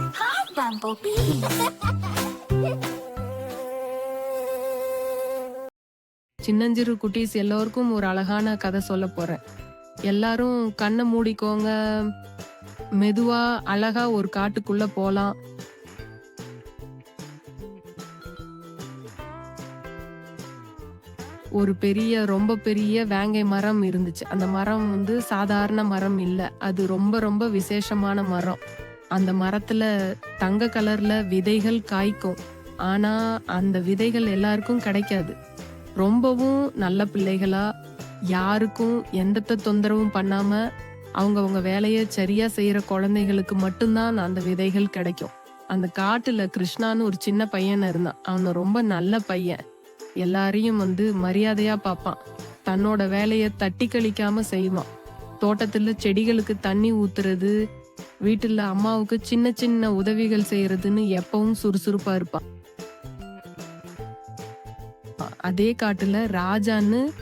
Hi, Bumblebee. சின்னஞ்சிறு குட்டீஸ் எல்லோருக்கும் ஒரு அழகான கதை சொல்ல போறேன். எல்லாரும் கண்ணை மூடிக்கோங்க. மெதுவா அழகா ஒரு காட்டுக்குள்ள போலாம். ஒரு பெரிய ரொம்ப பெரிய வேங்கை மரம் இருந்துச்சு. அந்த மரம் வந்து சாதாரண மரம் இல்லை. அது ரொம்ப ரொம்ப விசேஷமான மரம். அந்த மரத்துல தங்க கலர்ல விதைகள் காய்க்கும். ஆனா அந்த விதைகள் எல்லாருக்கும் கிடைக்காது. ரொம்பவும் நல்ல பிள்ளைகளா யாருக்கும் எந்த தொந்தரவும் பண்ணாம அவங்கவுங்க வேலையை சரியா செய்யற குழந்தைகளுக்கு மட்டும்தான் அந்த விதைகள் கிடைக்கும். அந்த காட்டுல கிருஷ்ணான்னு ஒரு சின்ன பையன் இருந்தான். அவன் ரொம்ப நல்ல பையன். எல்லாரையும் வந்து மரியாதையா பார்ப்பான். தன்னோட வேலையை தட்டி கழிக்காம செய்வான். தோட்டத்துல செடிகளுக்கு தண்ணி ஊத்துறது வீட்டுல அம்மாவுக்கு சின்ன சின்ன உதவிகள் செய்யறதுன்னு எப்பவும் சுறுசுறுப்பா இருப்பான் அதே காட்டுல ராஜான்னு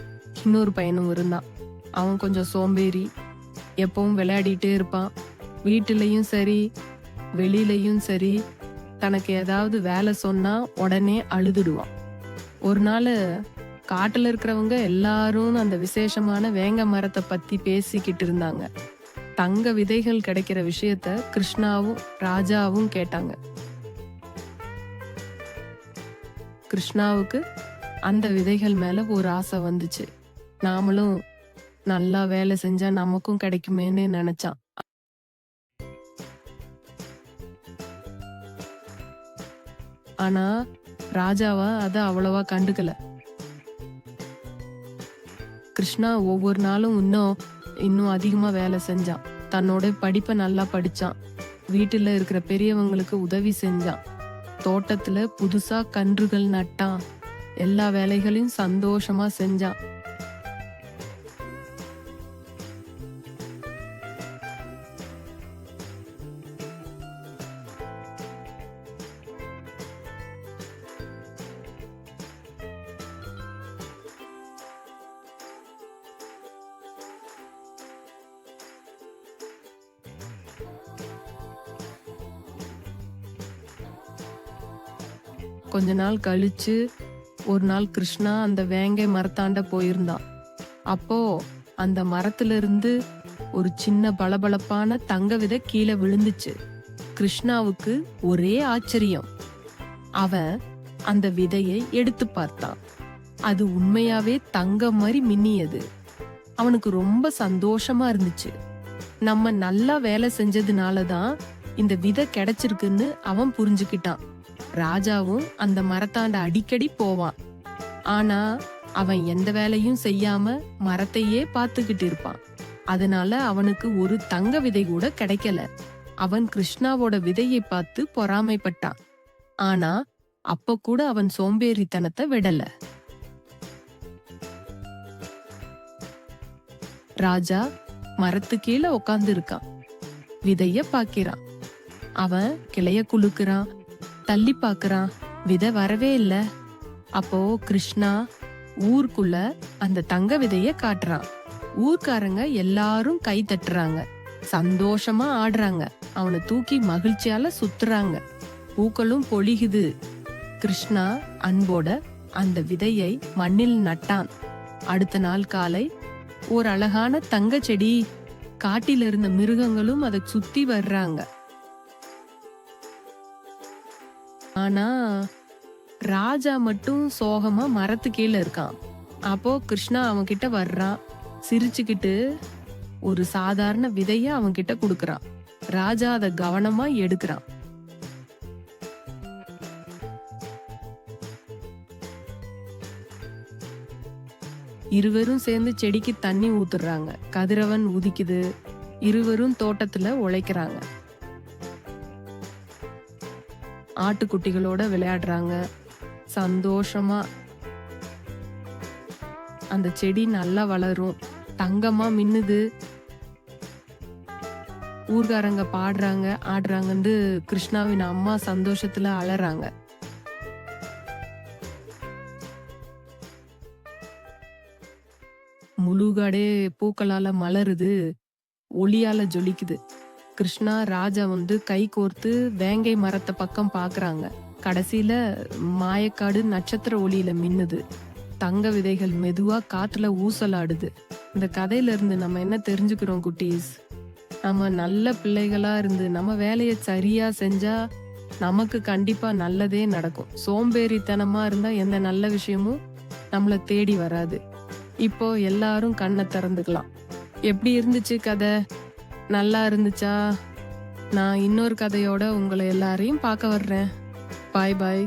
இன்னொரு பையனும் இருந்தான். அவன் கொஞ்சம் சோம்பேறி எப்பவும் விளையாடிட்டே இருப்பான். வீட்டுலயும் சரி வெளியிலையும் சரி தனக்கு ஏதாவது வேலை சொன்னா உடனே அழுதுடுவான். ஒரு நாள் காட்டுல இருக்கிறவங்க எல்லாரும் அந்த விசேஷமான வேங்க மரத்தை பத்தி பேசிக்கிட்டு இருந்தாங்க. தங்க விதைகள் கிடைக்கிற விஷயத்த கிருஷ்ணாவும் ராஜாவும் கேட்டாங்க. கிருஷ்ணாவுக்கு அந்த விதைகள் மேல ஒரு ஆசை வந்துச்சு. நாமளும் நல்லா வேலை செஞ்சா நமக்கும் கிடைக்குமேன்னு நினைச்சான். ஆனா ராஜாவா அத அவ்வளவா கண்டுக்கல. கிருஷ்ணா ஒவ்வொரு நாளும் இன்னும் இன்னும் அதிகமா வேலை செஞ்சான். தன்னோட படிப்பை நல்லா படிச்சான். வீட்டுல இருக்கிற பெரியவங்களுக்கு உதவி செஞ்சான். தோட்டத்துல புதுசா கன்றுகள் நட்டான். எல்லா வேலைகளையும் சந்தோஷமா செஞ்சான். கொஞ்ச நாள் கழிச்சு ஒரு நாள் கிருஷ்ணா அந்த வேங்கை மரத்தாண்ட போயிருந்தான் அப்போ அந்த மரத்திலிருந்து ஒரு சின்ன பளபளப்பான தங்க விதை கீழே விழுந்துச்சு. கிருஷ்ணாவுக்கு ஒரே ஆச்சரியம். அவன் அந்த விதையை எடுத்து பார்த்தான். அது உண்மையாவே தங்கம் மாதிரி மின்னியது. அவனுக்கு ரொம்ப சந்தோஷமா இருந்துச்சு. நம்ம நல்லா வேலை செஞ்சதுனால தான் இந்த விதை கிடைச்சிருக்குன்னு அவன் புரிஞ்சுக்கிட்டான். ராஜாவும் அந்த மரத்தாண்ட அடிக்கடி போவான். ஆனா அவன் எந்த வேலையும் செய்யாம மரத்தையே பார்த்துக்கிட்டு இருப்பான். அதனால அவனுக்கு ஒரு தங்க விதை கூட கிடைக்கல. அவன் கிருஷ்ணாவோட விதையை பார்த்து பொறாமைப்பட்டான். ஆனா அப்ப கூட அவன் சோம்பேறித்தனத்தை விடல. ராஜா மரத்து கீழே உட்கார்ந்து இருக்கான் விதைய பாக்கிறான். அவன் கிளைய குலுக்குறான். தள்ளி பாக்குறான் விதை வரவே இல்ல. அப்போ கிருஷ்ணா ஊருக்குள்ள அந்த தங்க விதைய காட்டுறான். ஊர்க்காரங்க எல்லாரும் கை தட்டுறாங்க. சந்தோஷமா ஆடுறாங்க. அவனை தூக்கி மகிழ்ச்சியால சுத்துறாங்க. பூக்களும் பொழிகுது கிருஷ்ணா அன்போட அந்த விதையை மண்ணில் நட்டான். அடுத்த நாள் காலை ஒரு அழகான தங்க செடி காட்டிலிருந்த மிருகங்களும் அதை சுத்தி வர்றாங்க. ஆனா ராஜா மட்டும் சோகமா மரத்து கீழே இருக்கான். அப்போ கிருஷ்ணா அவன் கிட்ட வர்றான். சிரிச்சுக்கிட்டு ஒரு சாதாரண விதைய அவன் கிட்ட கொடுக்கறான். ராஜா அதை கவனமா எடுக்கிறான். இருவரும் சேர்ந்து செடிக்கு தண்ணி ஊத்துறாங்க. கதிரவன் உதிக்குது. இருவரும் தோட்டத்துல உழைக்கிறாங்க. ஆட்டுக்குட்டிகளோட விளையாடுறாங்க. சந்தோஷமா அந்த செடி நல்லா வளரும். தங்கமா மின்னுது. ஊர்காரங்க பாடுறாங்க ஆடுறாங்கன்னு கிருஷ்ணாவின் அம்மா சந்தோஷத்துல அலறாங்க. முழுகாடே பூக்களால மலருது ஒளியால ஜொலிக்குது. கிருஷ்ணா ராஜா வந்து கை கோர்த்து வேங்கை மரத்தை பக்கம் பாக்குறாங்க. கடைசியில மாயக்காடு நட்சத்திர ஒளியில மின்னுது. தங்க விதைகள் மெதுவா காத்துல ஊசலாடுது. இந்த கதையில இருந்து நம்ம என்ன தெரிஞ்சுக்கிறோம் குட்டீஸ்? நம்ம நல்ல பிள்ளைகளா இருந்து நம்ம வேலையை சரியா செஞ்சா நமக்கு கண்டிப்பா நல்லதே நடக்கும். சோம்பேறித்தனமா இருந்தா எந்த நல்ல விஷயமும் நம்மளை தேடி வராது. இப்போ எல்லாரும் கண்ணை திறந்துக்கலாம். எப்படி இருந்துச்சு கதை? நல்லா இருந்துச்சா? நான் இன்னொரு கதையோட உங்களை எல்லாரையும் பார்க்க வர்றேன். பாய் பாய்